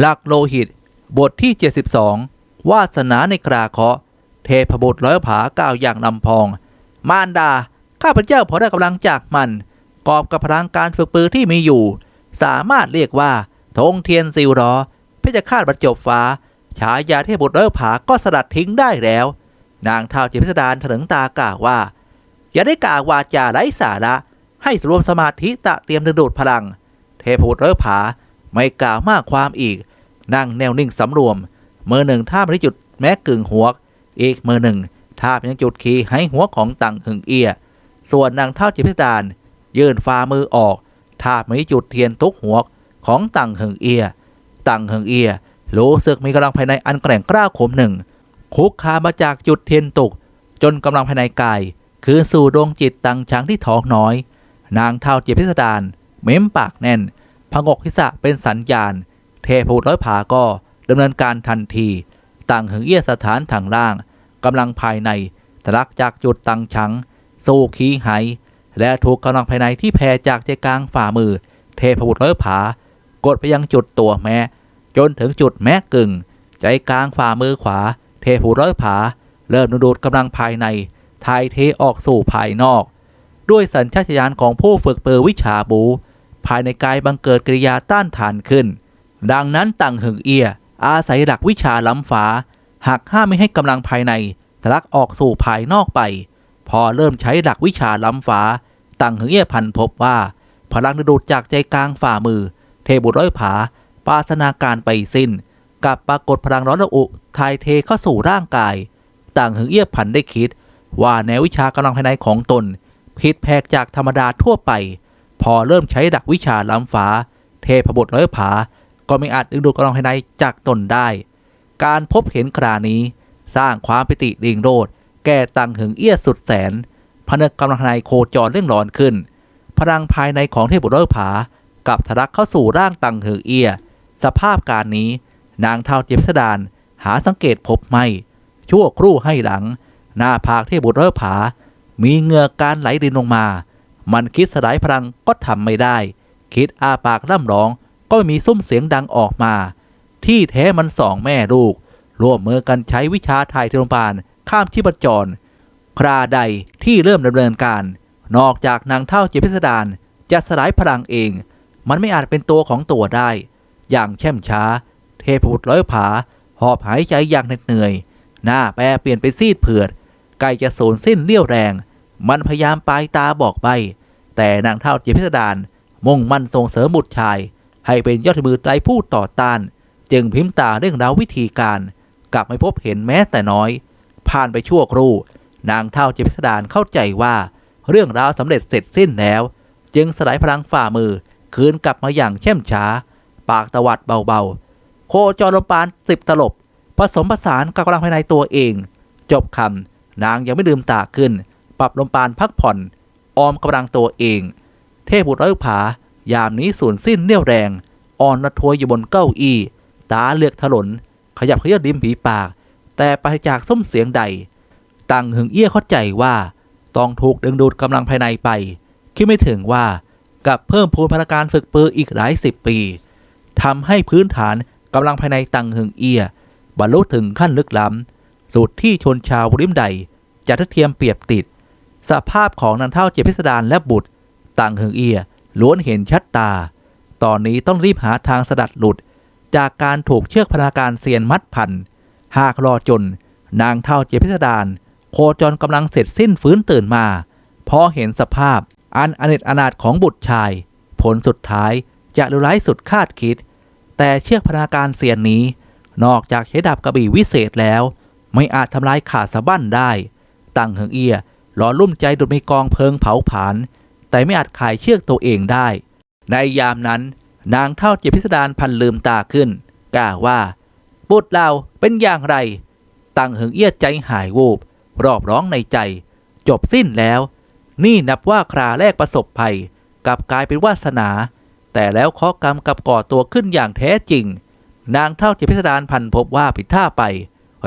หลักโลหิต บทที่ 72 วาสนาในกราเคาะ เทพบุตรร้อยผากล่าวอย่างนำพอง มารดา ข้าพเจ้าพอได้กำลังจากมัน กอบกับพลังการฝึกปือที่มีอยู่ สามารถเรียกว่าธงเทียนซิวรอเพชฌฆาตบรรจบฟ้า ฉายาเทพบุตรร้อยผาก็สลัดทิ้งได้แล้ว นางเท้าเจพิสดารถลึงตากล่าวว่า อย่าได้กล่าววาจาไร้สาระให้รวมสมาธิตะเตรียมดึงดูดพลัง เทพบุตรร้อยผาไม่กล่าวมากความอีก นั่งแนวนิ่งสำรวม มือหนึ่งท่าบริจุดแม้กึ่งหัว อีกมือหนึ่งท่าบยังจุดขีให้หัวของตังหึงเอีย ส่วนนางเท่าจิตพิสดารยื่นฝ่ามือออกท่าบมีจุดเทียนทุกหัวของตังหึงเอีย ตังหึงเอียรู้สึกมีกำลังภายในอันแกร่งกล้าขมหนึ่ง คุกคามาจากจุดเทียนตก จนกำลังภายในกาย คือสู่ดวงจิตตังช้างที่ท้องน้อย นางเท่าจิพิสดารเม้มปากแน่นพงกทิศะเป็นสัญญาณ เทพบุตรร้อยผาก็ดำเนินการทันที ต่างหึงเอี้ยสถานทางล่างกำลังภายในทะลักจากจุดตังชังสู่ขีไหและถูกกำลังภายในที่แผ่จากใจกลางฝ่ามือ เทพบุตรร้อยผากดไปยังจุดตัวแม้จนถึงจุดแม้กึ่ง ใจกลางฝ่ามือขวา เทพบุตรร้อยผา เริ่มดูดกำลังภายในทายเทออกสู่ภายนอก ด้วยสัญชาตญาณของผู้ฝึกเปิดวิชาบู ภายในกายบังเกิดกิริยาต้านทานขึ้น ดังนั้นต่างหึงเอีย อาศัยหลักวิชาล้ำฟ้าหากห้ามไม่ให้กำลังภายในทะลักออกสู่ภายนอกไป พอเริ่มใช้หลักวิชาล้ำฟ้า ต่างหึงเอียพันพบว่า พลังดูดจากใจกลางฝ่ามือ เทบุตรร้อยผาปาสนาการไปสิ้น กับปรากฏพลังร้อนระอุทายเทเข้าสู่ร่างกาย ต่างหึงเอียพันได้คิด ว่าแนววิชากำลังภายในของตนผิดแผกจากธรรมดาทั่วไป พอเริ่มใช้ดักวิชาล้ำฟ้า เทพบุตรร้อยผา ก็ไม่อาจดึงดูดกำลังภายในจากตนได้ การพบเห็นครานี้ สร้างความปิติดิงโรดแก่ตังหึงเอี้ยสุดแสนพนึกกำลังภายในโคจรเรื่องร้อนขึ้น พลังภายในของเทพบุตรผากับทะลักเข้าสู่ร่างตังหึงเอี้ยสภาพการนี้นางเท้าเจพิสดารหาสังเกตพบไม่ ชั่วครู่ให้หลัง หน้าผากเทพบุตรผา มีเหงื่อการไหลรินลงมา มันคิดสลายพลังก็ทำไม่ได้ คิดอาปากร่ำร้อง ก็มีซุ้มเสียงดังออกมา ที่แท้มันสองแม่ลูก ร่วมมือกันใช้วิชาถ่ายเทโลปานข้ามที่ประจร คราใดที่เริ่มดำเนินการ นอกจากนางเท่าเจพิสดารจะสลายพลังเอง มันไม่อาจเป็นตัวของตัวได้ อย่างแช่มช้า เทพบุตรร้อยผา หอบหายใจอย่างเหน็ดเหนื่อย หน้าแปรเปลี่ยนเป็นซีดเผือดใกล้จะสูญสิ้นเลี้ยวแรง มันพยายามปลายตาบอกใบ แต่นางเท่าเจพิสดารมุ่งมั่นส่งเสริมบุตรชาย ให้เป็นยอดมือไร้ผู้ต่อต้าน จึงพิมพ์ตาเรื่องราววิธีการ กลับไม่พบเห็นแม้แต่น้อย ผ่านไปชั่วครู่ นางเท่าเจพิสดารเข้าใจว่า เรื่องราวสำเร็จเสร็จสิ้นแล้ว จึงสลายพลังฝ่ามือ คืนกลับมาอย่างเข้มช้า ปากตวัดเบาๆ โคจรลมปานสิบตลบ ผสมผสานกับกำลังภายในตัวเอง จบคำนางยังไม่ลืมตาขึ้น ปรับลมปานพักผ่อน ออมกำลังตัวเอง เทพบุตรร้อยผา ยามนี้สูญสิ้นเรี่ยวแรง อ่อนระทวยอยู่บนเก้าอี้ ตาเลือกถลน ขยับเขยื่นริมผีปาก แต่ไปรจากส้มเสียงใด ตังหึงเอี้ยเข้าใจว่า ต้องถูกดึงดูดกำลังภายในไป คิดไม่ถึงว่ากับเพิ่มพูนพลังการฝึกปืออีกหลายสิบปีทำให้พื้นฐานกำลังภายในตังหึงเอียบรรลุถึงขั้นลึกล้ำสุดที่ชนชาวริมใดจะทัดเทียมเปรียบติด สภาพของนางเท่าเจพิสดารและบุตรต่างเฮงเอีย ล้วนเห็นชัดตา ตอนนี้ต้องรีบหาทางสดัดหลุด จากการถูกเชือกพนาการเซียนมัดพัน หากรอจน นางเท่าเจพิสดารโคจรกำลังเสร็จสิ้นฟื้นตื่นมา พอเห็นสภาพอันอเนจอนาถของบุตรชาย ผลสุดท้ายจะเลวร้ายสุดคาดคิด แต่เชือกพนาการเซียนนี้ นอกจากใช้ดาบกระบี่วิเศษแล้ว ไม่อาจทำลายขาดสะบั้นได้ ตั้งเหิงเอียหลอลุ่มใจดุดมีกองเพลิงเผาผลาญ แต่ไม่อาจขายเชือกตัวเองได้ ในยามนั้น นางเท่าเจพิสดารพันลืมตาขึ้นกล่าวว่าบุตรเราเป็นอย่างไร ตั้งเหิงเอียดใจหายวูบรอบร้องในใจ จบสิ้นแล้ว นี่นับว่าคราแรกประสบภัยกลับกลายเป็นวาสนา แต่แล้วข้อกรรมกับก่อตัวขึ้นอย่างแท้จริง นางเท่าเจพิสดารพันพบว่าผิดท่าไป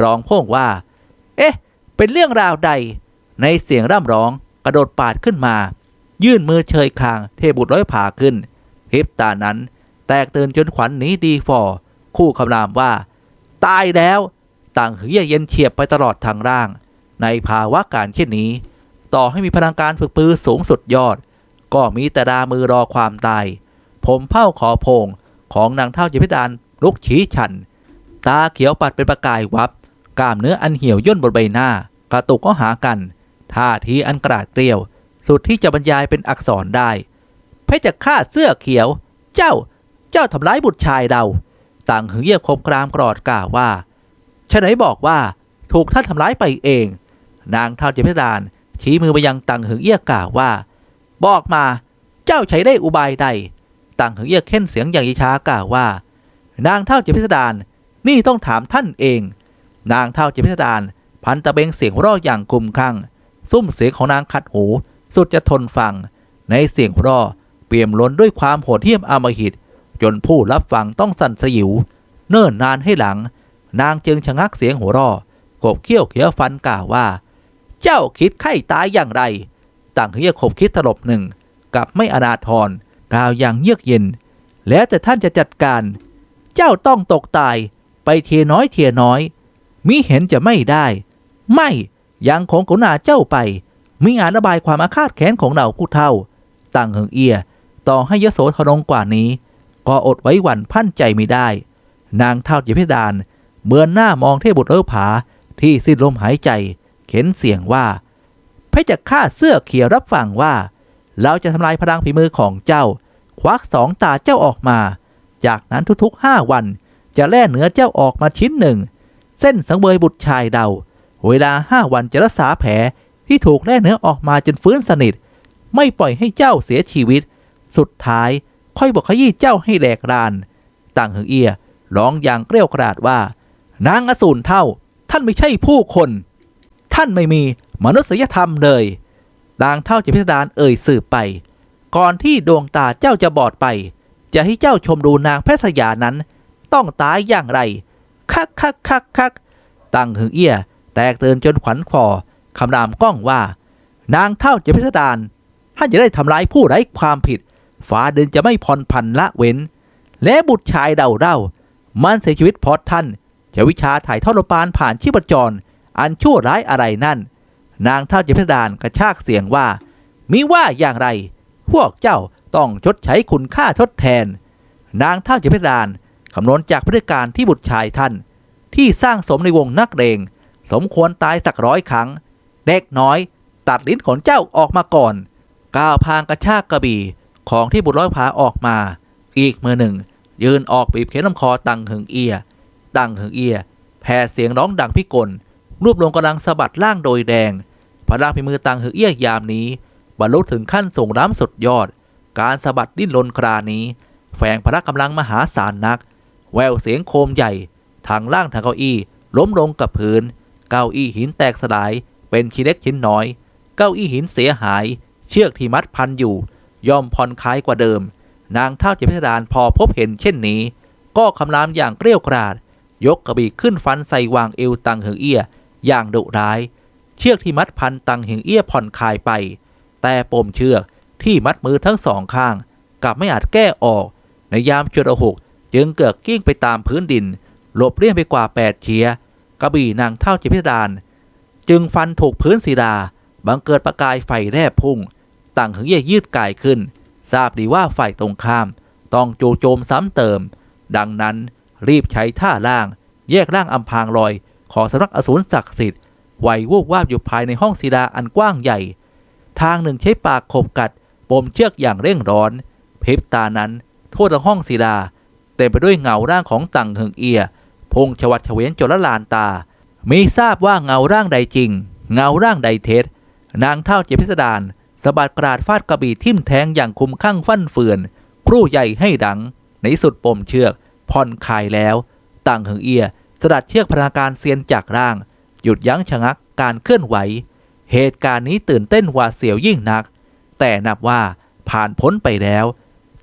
ร้องโพ่งว่า เอ๊ะ เป็นเรื่องราวใด ในเสียงร่ำร้องกระโดดปาดขึ้นมา ยื่นมือเชยคางเทบุตรร้อยผาขึ้นพริบตานั้น แตกตื่นจนขวัญหนีดีฟอคู่คำรามว่า ตายแล้ว ต่างหือเย็นเฉียบไปตลอดทางร่าง ในภาวะการเช่นนี้ ต่อให้มีพลังการฝึกปือสูงสุดยอด ก็มีแต่ดามือรอความตาย ผมเผ้าขอโพงของนางเท่าจิพิดานลุกชี้ฉัน ตาเขียวปัดเป็นประกายวับ กล้ามเนื้ออันเหี่ยวย่นบนใบหน้า กระตุกก็หากันท่าทีอันกราดเกลียว สุดที่จะบรรยายเป็นอักษรได้เพชรฆาตเสื้อเขียว เจ้า เจ้าทำร้ายบุตรชายเราต่างหึงเยียบคมกรามกรอดกล่าวว่าฉะไหนบอกว่าถูกท่านทำร้ายไปเอง นางเท่าเจพิดานชี้มือไปยังตังหึงเอี้ยกล่าวว่า บอกมาเจ้าใช้ได้อุบายใดตังหึงเอี้ยเค้นเสียงอย่างยิช้ากล่าวว่า นางเท่าเจพิดานนี่ต้องถามท่านเอง นางเท่าเจพิดานพันตะเบงเสียงราะอย่างกุมข้างซุ้มเสียงของนางขัดหู สุดจะทนฟัง ในเสียงหัวราะเปี่ยมล้นด้วยความโหดเหี้ยมอำมหิต จนผู้รับฟังต้องสั่นสยิว เนิ่นนานให้หลัง นางจึงชะงักเสียงหัวราะกบเขี้ยวเขียวฟันกล่าวว่า เจ้าคิดไข้ตายอย่างไร ต่างเฮียขบคิดตลบหนึ่งกับไม่อนาทรกล่าวอย่างเยือกเย็น แล้วแต่ท่านจะจัดการ เจ้าต้องตกตายไปเทียน้อยเทียน้อย มิเห็นจะไม่ได้ ไม่ยังคงกุณาเจ้าไป มิอาจระบายความอาฆาตแค้นของเราผู้เท่า ต่างเหิงเอีย ต่อให้ยโสธรกว่านี้ ก็อดไว้หวั่นพันใจไม่ได้ นางเท่าเจพิดานเมือนหน้ามองเทพบุตรเออผาที่สิ้นลมหายใจ เข็นเสียงว่าพระจะฆ่าเสื้อเขียวรับฟังว่า เราจะทำลายพลังฝีมือของเจ้า ควักสองตาเจ้าออกมา จากนั้นทุกๆห้าวัน จะแล่เนื้อเจ้าออกมาชิ้นหนึ่ง เส้นสังเวยบุตรชายเดา เวลาห้าวันจะรักษาแผล ที่ถูกแล่เนื้อออกมาจนฟื้นสนิท ไม่ปล่อยให้เจ้าเสียชีวิต สุดท้ายค่อยบอกขยี้เจ้าให้แหลกราน ต่างหึงเอียร้องอย่างเกลียวกราดว่า นางอสูรเท่า ท่านไม่ใช่ผู้คน ท่านไม่มีมนุษยธรรมเลยนางเท่าเจพิสดารเอ่ยสืบไป ก่อนที่ดวงตาเจ้าจะบอดไป จะให้เจ้าชมดูนางแพทย์สยานั้น ต้องตายอย่างไร คักคักคักคักตั้งหึงเอี้ย แตกเตือนจนขวัญคอ คำรามก้องว่า นางเท่าเจพิสดารท่านจะได้ทำร้ายผู้ไร้ความผิดฟ้าเดินจะไม่ผ่อนพันละเว้น และบุตรชายเดาเด้ามันเสียชีวิตเพราะท่านจะวิชาถ่ายทอดโลปานผ่านชีพจร อันชั่วร้ายอะไรนั่น นางเท่าเจพิสดารกระชากเสียงว่า มิว่าอย่างไร พวกเจ้าต้องชดใช้คุณค่าทดแทน นางเท่าเจพิสดารคำนวณจากพฤติการที่บุตรชายท่าน ที่สร้างสมในวงนักเลงสมควรตายสักร้อยครั้ง เด็กน้อย ตัดลิ้นของเจ้าออกมาก่อน ก้าวพางกระชากกระบี่ของที่บุตรร้อยผาออกมา อีกมือหนึ่ง ยืนออกบีบเข็นลำคอตังหึงเอีย ตังหึงเอีย แผ่เสียงร้องดังพิกลรวบรวมกำลังสะบัดล่างโดยแดงพลังพิมือตังหึงเอียยามนี้ บรรลุถึงขั้นส่งร้ำสุดยอด การสะบัดดิ้นรนครานี้ แฝงพละกำลังมหาศาลนัก แววเสียงโคมใหญ่ทางล่างทางเก้าอี้ล้มลงกับพื้น เก้าอี้หินแตกสลาย เป็นชิ้นเล็กชิ้นน้อย เก้าอี้หินเสียหาย เชือกที่มัดพันอยู่ ย่อมผ่อนคลายกว่าเดิม นางเท่าเจ็บพิสดารพอพบเห็นเช่นนี้ ก็คำรามอย่างเกลี้ยกราด ยกกระบี่ขึ้นฟันใส่วางเอวตังเหิงเอี้ย อย่างดุร้าย เชือกที่มัดพันตังเหิงเอี้ยผ่อนคลายไป แต่ปมเชือกที่มัดมือทั้งสองข้าง กลับไม่อาจแก้ออก ในยามชุดหกจึงเกิดกิ้งไปตามพื้นดิน หลบเลี่ยงไปกว่าแปดเชียกระบี่นางเท่าเจ็บพิสดาร จึงฟันถูกพื้นศิลาบังเกิดประกายไฟแลบพุ่ง ต่างหึงเย่ยืดกายขึ้น ทราบดีว่าฝ่ายตรงข้าม ต้องโจโจมซ้ำเติม ดังนั้นรีบใช้ท่าล่าง แยกร่างอำพรางลอย ของสำนักอสูรศักดิ์สิทธิ์ไหววูบวาบอยู่ภายในห้องศิลาอันกว้างใหญ่ ทางหนึ่งใช้ปากขบกัดปมเชือกอย่างเร่งร้อนพริบตานั้น ทั่วทั้งห้องศิลาเต็มไปด้วยเงาร่างของตังหิงเอียพงชวัดเฉวียนจนละลานตา มีทราบว่าเงาร่างใดจริง เงาร่างใดเท็จ นางเท่าเจพิสดารสะบัดกราดฟาดกระบี่ทิ่มแทงอย่างคุมข้างฟั่นเฟือน ครู่ใหญ่ให้ดัง ในสุดปมเชือกผ่อนคลายแล้ว ต่างเหิงเอียสดัดเชือกพลังการเซียนจากร่าง หยุดยั้งชะงักการเคลื่อนไหว เหตุการณ์นี้ตื่นเต้นหวาดเสียวยิ่งนัก แต่นับว่าผ่านพ้นไปแล้ว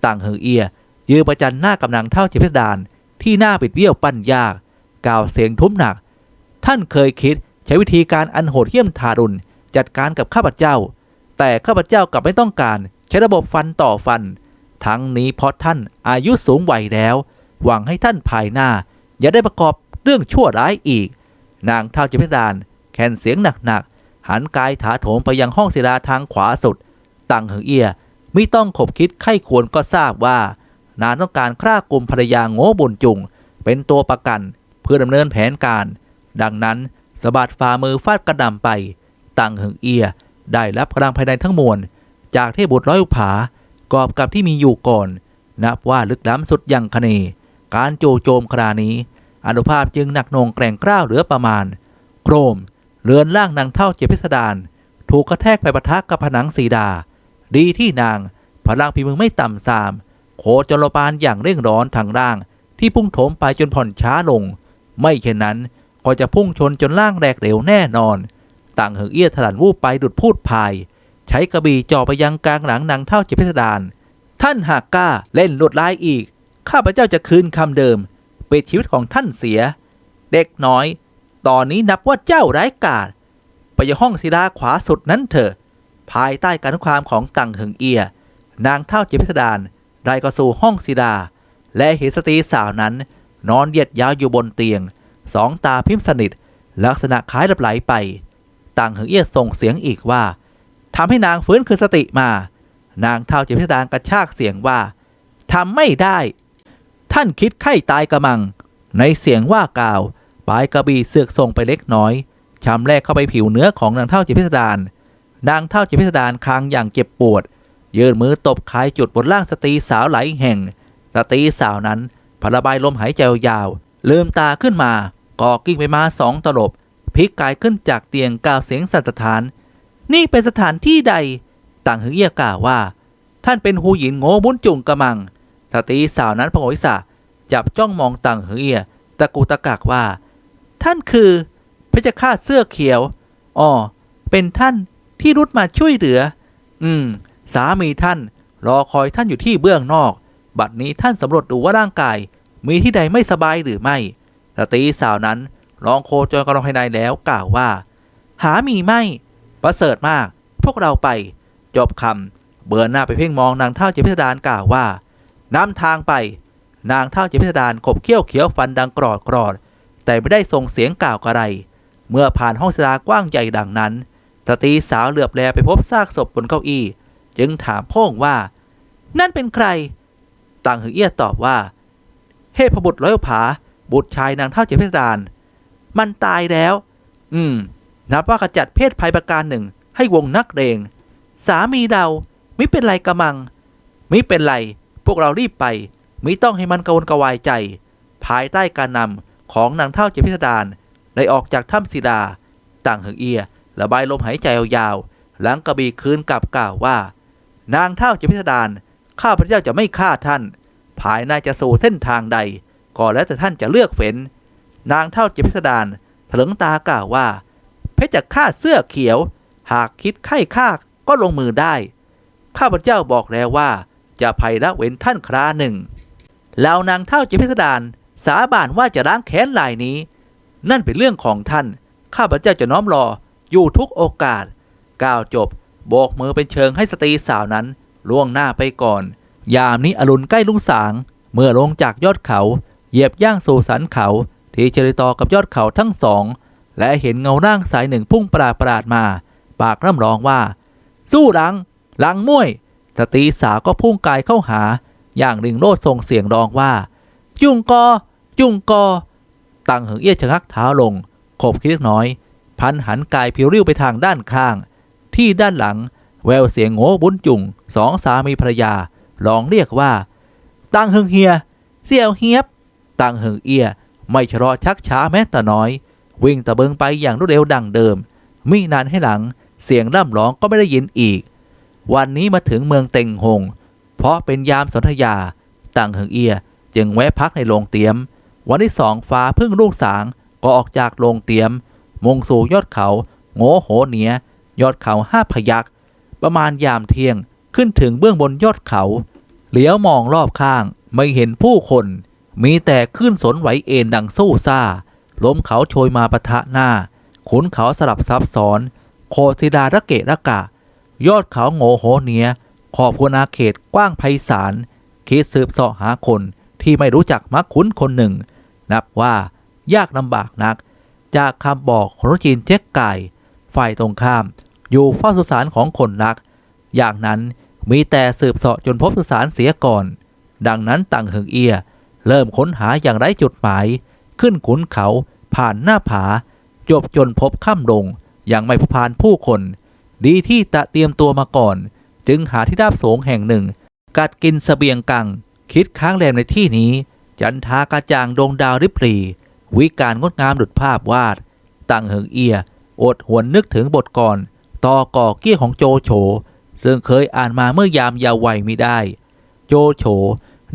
ต่างเหิงเอียยืนประจันหน้ากำลังเท่าเจพิสดารที่หน้าปิดเบี้ยวปั้นยาก กล่าวเสียงทุ้มหนัก ท่านเคยคิดใช้วิธีการอันโหดเหี้ยมทารุณจัดการกับข้าพเจ้า แต่ข้าพเจ้ากลับไม่ต้องการใช้ระบบฟันต่อฟัน ทั้งนี้เพราะท่านอายุสูงวัยแล้ว หวังให้ท่านภายหน้า อย่าได้ประกอบเรื่องชั่วร้ายอีก นางเท่าเจพิดารแคนเสียงหนักๆหันกายถาโถมไปยังห้องศิลาทางขวาสุดตังเหิงเอียไม่ต้องขบคิดไข้ควรก็ทราบว่า นางต้องการฆ่ากลุ่มภรรยาโง่บุญจุง เป็นตัวประกัน เพื่อดำเนินแผนการ ดังนั้นสะบัดฝ่ามือฟาดกระหน่ำไป ตังหิงเอีย ได้รับพลังภายในทั้งมวล จากเทพบุตรร้อยผากอบกับที่มีอยู่ก่อน นับว่าลึกล้ำสุดยังคเน การโจโจมครานี้ อนุภาพจึงหนักหน่วงแกร่งกล้าวเหลือประมาณ โครมเรือนร่างนางเท่าเจพิสดารถูกกระแทกไปปะทะกับผนังสีดา ดีที่นางพลังฝีมือไม่ต่ำสาม โคจรบาลอย่างเร่งร้อนทางร่าง ที่พุ่งโถมไปจนผ่อนช้าลง ไม่เช่นนั้น ก็จะพุ่งชนจนล่างแหลกเหลวแน่นอน ต่างเหิงเอี้ยถลันวูบไปดุดพูดพาย ใช้กระบี่จ่อไปยังกลางหลังนางเท่าเจพิสดารท่านหากกล้าเล่นลวดลายอีก ข้าพเจ้าจะคืนคำเดิมปิดชีวิตของท่านเสีย เด็กน้อย ตอนนี้นับว่าเจ้าร้ายกาจไปยังห้องศิลาขวาสุดนั้นเถอะ ภายใต้การคุกคามของตังเหิงเอีย นางเท่าเจพิสดารได้ก็สู่ห้องศิลาและเห็นสตรีสาวนั้น นอนเหยียดยาวอยู่บนเตียง สองตาพิมพ์สนิท ลักษณะคล้ายหลับไหลไปตังเหิงเอียส่งเสียงอีกว่าทำให้นางฟื้นคืนสติมา นางเท่าเจพิสดารกระชากเสียงว่าทำไม่ได้ ท่านคิดไข้ตายกระมัง ในเสียงว่ากล่าวปลายกระบี่เสือกส่งไปเล็กน้อยชำแรกเข้าไปผิวเนื้อของนางเท่าเจพิสดารนางเท่าเจพิสดารคางอย่างเจ็บปวดยื่นมือตบคายจุดบนร่างสตรีสาวหลายแห่งสตรีสาวนั้นพระบายลมหายใจยาวๆลืมตาขึ้นมา กอกิ้งไปมาสองตลบพลิกกายขึ้นจากเตียงกล่าวเสียงสัตถาน นี่เป็นสถานที่ใด ต่างหึงเอียกล่าวว่า ท่านเป็นหูหยินโง่บุญจุงกระมังสตรีสาวนั้นพงวิสาจับจ้องมองต่างหึงเอียตะกูตะกักว่า ท่านคือพระเจ้าข้าเสื้อเขียวอ๋อเป็นท่านที่รุดมาช่วยเหลือ อืม สามีท่าน รอคอยท่านอยู่ที่เบื้องนอก บัดนี้ท่านสำรวจดูว่าร่างกาย มีที่ใดไม่สบายหรือไม่ สตรีสาวนั้นร้องโคจรกำลังภายในแล้วกล่าวว่า หามีไม่ ประเสริฐมาก พวกเราไป จบคำเบือนหน้าไปเพ่งมองนางเท่าเจพิสดารกล่าวว่านำทางไป นางเท่าเจพิสดารขบเขี้ยวเขียวฟันดังกรอดกรอดแต่ไม่ได้ส่งเสียงกล่าวอะไร เมื่อผ่านห้องศิลากว้างใหญ่ดังนั้นสตรีสาวเหลือบแลไปพบซากศพบนเก้าอี้ จึงถามพ่งว่า นั่นเป็นใคร ต่างหึงเอี้ยตอบว่า เทพบุตรร้อยผา บุตรชายนางเท่าเจพิสดารมันตายแล้ว อืม นับว่ากระจัดเพศภัยประการหนึ่ง ให้วงนักเรงสามีเราไม่เป็นไรกระมัง ไม่เป็นไร พวกเรารีบไปมิต้องให้มันกระวนกระวายใจ ภายใต้การนำของนางเท่าเจพิสดารได้ออกจากถ้ำศิดา ต่างเหิงเอียระบายลมหายใจยาวๆ หลังกระบี่คืนกลับกล่าวว่า นางเท่าเจพิสดารข้าพระเจ้าจะไม่ฆ่าท่าน ภายในจะสู่เส้นทางใด ก็แล้วแต่ท่านจะเลือกเฟ้น นางเท่าเจพิสดารถลึงตากล่าวว่า เพชรจะฆ่าเสื้อเขียว หากคิดไข้ฆ่าก็ลงมือได้ ข้าพเจ้าบอกแล้วว่า จะภัยละเว้นท่านคราหนึ่ง แล้วนางเท่าเจพิสดารสาบานว่าจะล้างแค้นลายนี้ นั่นเป็นเรื่องของท่าน ข้าพเจ้าจะน้อมรออยู่ทุกโอกาส กล่าวจบ โบกมือเป็นเชิงให้สตรีสาวนั้นล่วงหน้าไปก่อน ยามนี้อรุณใกล้ลุงสาง เมื่อลงจากยอดเขา เหยียบย่างสู่สันเขา ที่เชริตอกับยอดเขาทั้งสอง และเห็นเงาร่างสายหนึ่งพุ่งปราดปราดมา ปากร่ำร้องว่า สู้หลัง หลังมุ้ยสตรีสาวก็พุ่งกายเข้าหา อย่างหนึ่งโลดส่งเสียงร้องว่า จุงกอ จุงกอ ตังเหิงเอี้ยชะงักเท้าลงขบคิดเล็กน้อย พันหันกายผิวริ้วไปทางด้านข้าง ที่ด้านหลัง แววเสียงโง่บุญจุงสองสามีภรรยาร้องเรียกว่า ตังเหิงเฮีย เสี่ยวเฮียบ ตังเหิงเอี้ย ไม่ชะลอชักช้าแม้แต่น้อย วิ่งตะเบิงไปอย่างรวดเร็วดังเดิม มินานให้หลัง เสียงร่ำร้องก็ไม่ได้ยินอีก วันนี้มาถึงเมืองเต็งหง เพราะเป็นยามสนธยา ตังเหิงเอียจึงแวะพักในโรงเตียม วันที่สองฟ้าเพิ่งรุ่งสางก็ออกจากโรงเตียม มุ่งสู่ยอดเขาโง่โหเหนียยอดเขาห้าพยักประมาณยามเที่ยงขึ้นถึงเบื้องบนยอดเขา เหลียวมองรอบข้างไม่เห็นผู้คน มีแต่ขึ้นสนไหวเอ็นดังสู้ซ่า ล้มเขาโชยมาปะทะหน้า ขุนเขาสลับซับซ้อน โคศิดาระเกะระกะ ยอดเขาโง่โหเนีย ขอบพนาเขตกว้างไพศาลคิดสืบเสาะหาคนที่ไม่รู้จักมักคุ้นคนหนึ่ง นับว่ายากลำบากนัก จากคำบอกของจีนเจ๊กไก่ ฝ่ายตรงข้าม อยู่เฝ้าสุสานของคนรัก อย่างนั้นมีแต่สืบเสาะจนพบสุสานเสียก่อน ดังนั้นต่างเหิงเอีย เริ่มค้นหาอย่างไร้จุดหมาย ขึ้นขุนเขาผ่านหน้าผา จบจนพบค่ำลงอย่างไม่พบผ่านผู้คน ดีที่ตะเตรียมตัวมาก่อน จึงหาที่ราบสูงแห่งหนึ่ง กัดกินเสบียงกัง คิดค้างแรมในที่นี้ จันทากระจ่างดวงดาวริบหรีวิการงดงามดุดภาพวาด ตั้งเหิงเอีย อดหวนนึกถึงบทก่อน ต่อก่อเกี้ยของโจโฉซึ่งเคยอ่านมาเมื่อยามยาววัยมิได้ โจโฉ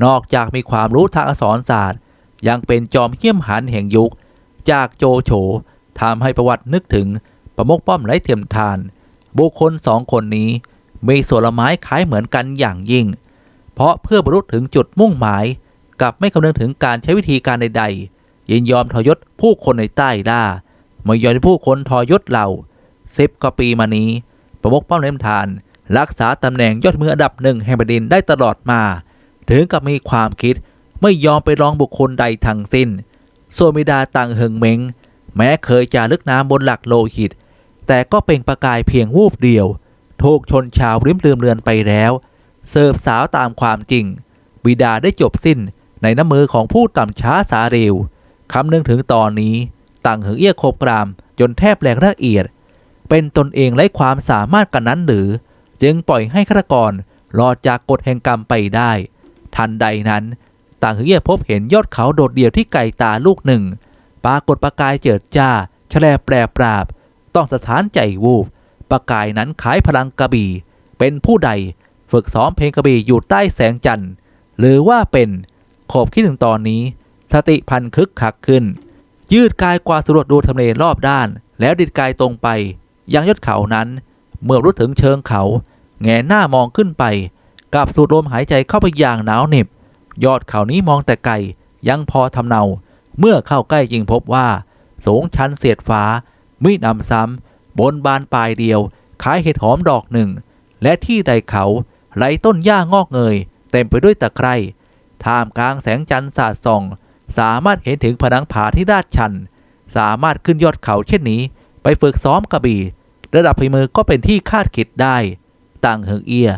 นอกจากมีความรู้ทางอักษรศาสตร์ ยังเป็นจอมเขี้ยมหันแห่งยุค จากโจโฉทำให้ประวัตินึกถึงประมกป้อมไร้เทียมทาน บุคคลสองคนนี้ มีส่วนละไม้คล้ายเหมือนกันอย่างยิ่ง เพราะเพื่อบรรลุถึงจุดมุ่งหมาย กับไม่คำนึงถึงการใช้วิธีการใด ๆ ยินยอมทรยศผู้คนในใต้ล่าไม่ยอมให้ผู้คนทรยศเราสิบกว่าปีมานี้ ประมกป้อมไรเล่มทาน รักษาตำแหน่งยอดมืออันดับหนึ่งแห่งแผ่นดินได้ตลอดมา ถึงกับมีความคิดไม่ยอมไปร้องบุคคลใดทั้งสิ้น ส่วนบิดาต่างเหิงเมงแม้เคยจารึกน้ำบนหลักโลหิต แต่ก็เป็นประกายเพียงวูบเดียวถูกชนชาวริมลืมเลือนไปแล้ว เสิร์ฟสาวตามความจริง บิดาได้จบสิ้นในน้ำมือของผู้ต่ำช้าสาเร็วคำนึงถึงตอนนี้ต่างเหิงเอี้ยโคบกรามจนแทบแหลกละเอียด เป็นตนเองไร้ความสามารถกันนั้นหรือ จึงปล่อยให้ฆาตกรรอดจากกฎแห่งกรรมไปได้ ทันใดนั้น ต่างเหิงเอี้ยพบเห็นยอดเขาโดดเดี่ยวที่ไก่ตาลูกหนึ่ง ปรากฏประกายเจิดจ้าแฉลบแปรปราบ ต้องสถานใจวูบ ประกายนั้นขายพลังกระบี่ เป็นผู้ใดฝึกซ้อมเพลงกระบี่อยู่ใต้แสงจันทร์ หรือว่าเป็นขบคิดถึงตอนนี้ สติพันคึกขักขึ้น ยืดกายกว่าสำรวจดูทำเลรอบด้าน แล้วดิดกายตรงไป ยังยอดเขานั้น เมื่อรู้ถึงเชิงเขา แงหน้ามองขึ้นไป กับสูดลมหายใจเข้าไปอย่างหนาวเหน็บ ยอดเขานี้มองแต่ไกลยังพอทำเนา เมื่อเข้าใกล้ยิงพบว่า สูงชันเสียดฟ้า มินำซ้ำบนบานปลายเดียวคล้ายเห็ดหอมดอกหนึ่ง และที่ใดเขาไหลต้นหญ้างอกเงย เต็มไปด้วยตะไคร่ท่ามกลางแสงจันทร์สาดส่อง สามารถเห็นถึงผนังผาที่ลาดชัน สามารถขึ้นยอดเขาเช่นนี้ ไปฝึกซ้อมกระบี่ ระดับฝีมือก็เป็นที่คาดคิดได้ ต่างเหิงเอีย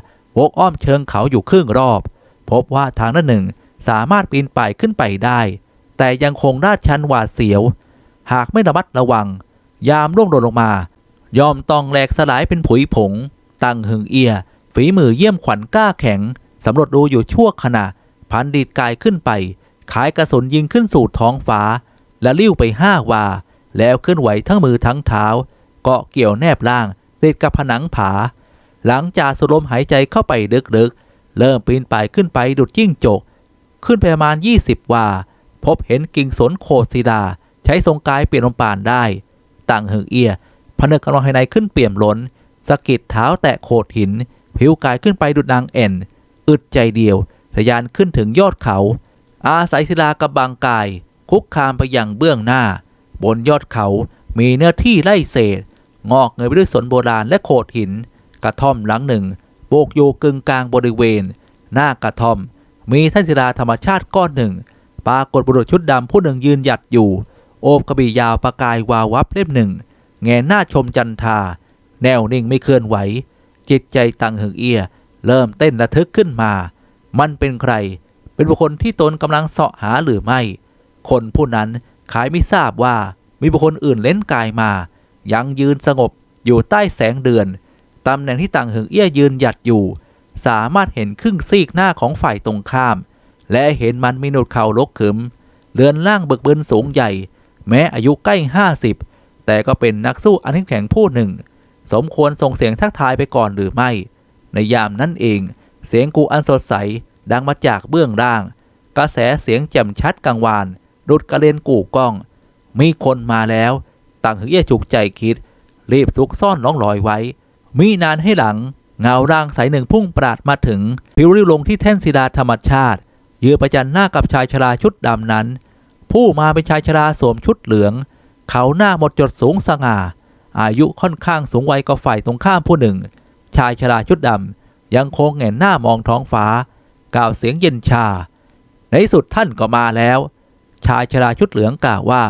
วกอ้อมเชิงเขาอยู่ครึ่งรอบ พบว่าทางด้านหนึ่งสามารถปีนป่ายขึ้นไปได้ แต่ยังคงลาดชันหวาดเสียว หากไม่ระมัดระวัง ยามร่วงโดนลงมา ยอมต้องแหลกสลายเป็นผุยผง ตั้งหึงเอีย ฝีมือเยี่ยมขวัญกล้าแข็งสำรวจดูอยู่ชั่วขณะ พันดีดกายขึ้นไป ขายกระสุนยิงขึ้นสู่ท้องฟ้า และลิ้วไปห้าวา แล้วเคลื่อนไหวทั้งมือทั้งเท้า เกาะเกี่ยวแนบล่างติดกับผนังผา หลังจากสูดลมหายใจเข้าไปลึกๆ เริ่มปีนป่ายขึ้นไปดุดจิ้งจก ขึ้นไปประมาณ 20 ว่า พบเห็นกิ่งสนโคศิดา ใช้ทรงกายเปลี่ยนลมปานได้ ต่างหิงเอียพนึกกำลังภายในขึ้นเปี่ยมล้นสกิดเท้าแตะโขดหิน ผิวกายขึ้นไปดุดนางแอ่นอึดใจเดียวทะยานขึ้นถึงยอดเขา อาศัยศิลากระบังกาย คุกคามไปอยังเบื้องหน้า บนยอดเขามีเนื้อที่ไร่เศษ งอกเงยไปด้วยสนโบราณและโขดหิน กระท่อมหลังหนึ่งโบกอยู่กึ่งกลางบริเวณ หน้ากระท่อม มีท่านศิลาธรรมชาติก้อนหนึ่ง ปรากฏบุรุษชุดดำผู้หนึ่งยืนหยัดอยู่ โอบกระบี่ยาวประกายวาววับเล่มหนึ่ง แงหน้าชมจันทา แนวนิ่งไม่เคลื่อนไหว จิตใจตังหึงเอีย เริ่มเต้นระทึกขึ้นมา มันเป็นใคร เป็นบุคคลที่ตนกำลังเสาะหาหรือไม่ คนผู้นั้นขายไม่ทราบว่ามีบุคคลอื่นเล่นกายมา ยังยืนสงบอยู่ใต้แสงเดือน ตำแหน่งที่ต่างหึงเอี้ยยืนหยัดอยู่ สามารถเห็นครึ่งซีกหน้าของฝ่ายตรงข้าม และเห็นมันมีหนวดเข่าลกขึมเรือนร่างเบิกเบินสูงใหญ่ แม้อายุใกล้ห้าสิบแต่ก็เป็นนักสู้อันเข้มแข็งผู้หนึ่ง สมควรส่งเสียงทักทายไปก่อนหรือไม่ ในยามนั้นเอง เสียงกูอันสดใสดังมาจากเบื้องล่าง กระแสเสียงแจ่มชัดกังวานดุดกระเลนกู่ก้อง มีคนมาแล้ว ต่างหึงเอี้ยฉุกใจคิด รีบซุกซ่อนน้องลอยไว้ มีนานให้หลัง เงาร่างใสหนึ่งพุ่งปราดมาถึง พิวริ้วลงที่แท่นศิลาธรรมชาติ ยืนประจันหน้ากับชายชราชุดดำนั้น ผู้มาเป็นชายชราสวมชุดเหลือง เขาหน้าหมดจดสูงสง่า อายุค่อนข้างสูงวัยกว่าฝ่ายตรงข้ามผู้หนึ่ง ชายชราชุดดำยังคงแหงนหน้ามองท้องฟ้า กล่าวเสียงเย็นชา ในสุดท่านก็มาแล้ว ชายชราชุดเหลืองกล่าวว่า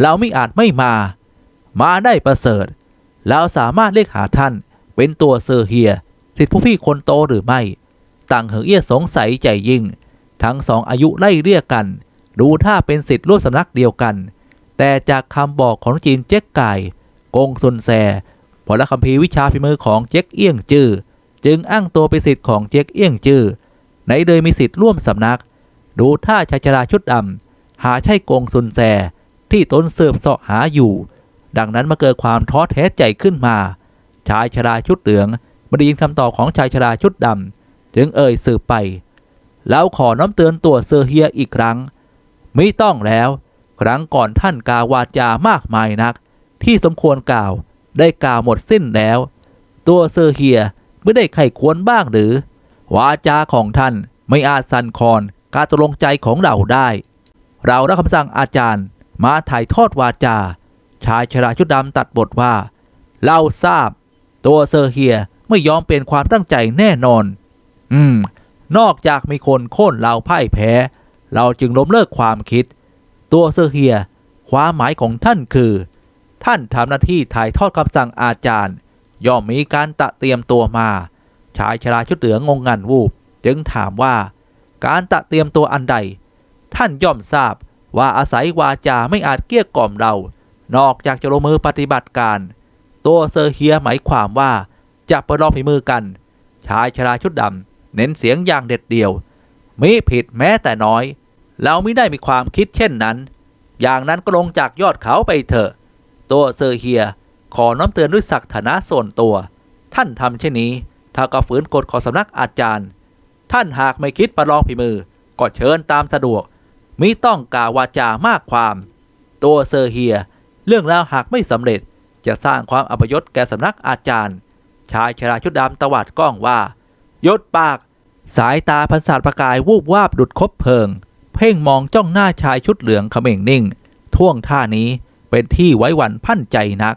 เราไม่อาจไม่มา มาได้ประเสริฐเราสามารถเรียกหาท่าน เป็นตัวเซอร์เฮียสิทธิผู้พี่คนโตหรือไม่ ต่างเหอเอี้ยสงสัยใจยิ่ง ทั้งสองอายุไล่เรียกกัน ดูถ้าเป็นสิทธิ์ร่วมสำนักเดียวกัน แต่จากคำบอกของจีนเจ๊กไก่กงซุนแซผลคัมภีร์วิชาฝีมือของเจ๊กเอี้ยงจื้อจึงอ้างตัวเป็นสิทธิ์ของเจ๊กเอี้ยงจื้อไหนเลยมีสิทธิ์ร่วมสำนัก ดูท่าชายชราชุดดำหาใช่กงซุนแซที่ตนเสืบเสาะหาอยู่ ดังนั้นมาเกิดความท้อแท้ใจขึ้นมา ชายชราชุดเหลืองไม่ได้ยินคำตอบของชายชราชุดดำจึงเอ่ยสืบไป แล้วขอน้ำเตือนตัวเซอร์เฮียอีกครั้ง ไม่ต้องแล้ว ครั้งก่อนท่านกาววาจามากมายนัก ที่สมควรกล่าวได้กล่าวหมดสิ้นแล้ว ตัวเซอร์เฮียไม่ได้ไขควรบ้างหรือ วาจาของท่านไม่อาจสั่นคลอนการตกลงใจของเราได้ เราได้คำสั่งอาจารย์มาถ่ายทอดวาจา ชายชราชุดดำตัดบทว่า เราทราบ ตัวเซอร์เฮียไม่ยอมเปลี่ยนความตั้งใจแน่นอน อืม นอกจากมีคนโค่นเราพ่ายแพ้ เราจึงล้มเลิกความคิด ตัวเซอร์เฮีย ความหมายของท่านคือ ท่านทำหน้าที่ถ่ายทอดคำสั่งอาจารย์ ย่อมมีการตะเตรียมตัวมา ชายชราชุดเหลืองงงงันวูบ จึงถามว่า การตะเตรียมตัวอันใด ท่านย่อมทราบว่าอาศัยวาจาไม่อาจเกลี้ยกล่อมเรา นอกจากจะลงมือปฏิบัติการ ตัวเซอร์เฮียหมายความว่า จะประลองฝีมือกัน ชายชราชุดดำเน้นเสียงอย่างเด็ดเดี่ยวมิผิดแม้แต่น้อย เราไม่ได้มีความคิดเช่นนั้น อย่างนั้นก็ลงจากยอดเขาไปเถอะ ตัวเซอร์เฮียขอน้ำเตือนด้วยศักดิ์ฐานะส่วนตัว ท่านทำเช่นนี้ถ้าก็ฝืนกฎของสำนักอาจารย์ ท่านหากไม่คิดประลองฝีมือก็เชิญตามสะดวกมิต้องกล่าววาจามากความ ตัวเซอร์เฮีย เรื่องราวหากไม่สำเร็จ จะสร้างความอัปยศแก่สำนักอาจารย์ ชายชราชุดดำตวาดกล้องว่ายศปาก สายตาพันศาสประกายวูบวาบดุดคบเพลิง เพ่งมองจ้องหน้าชายชุดเหลืองเขม่งนิ่ง ท่วงท่านี้เป็นที่ไว้วันพันใจนัก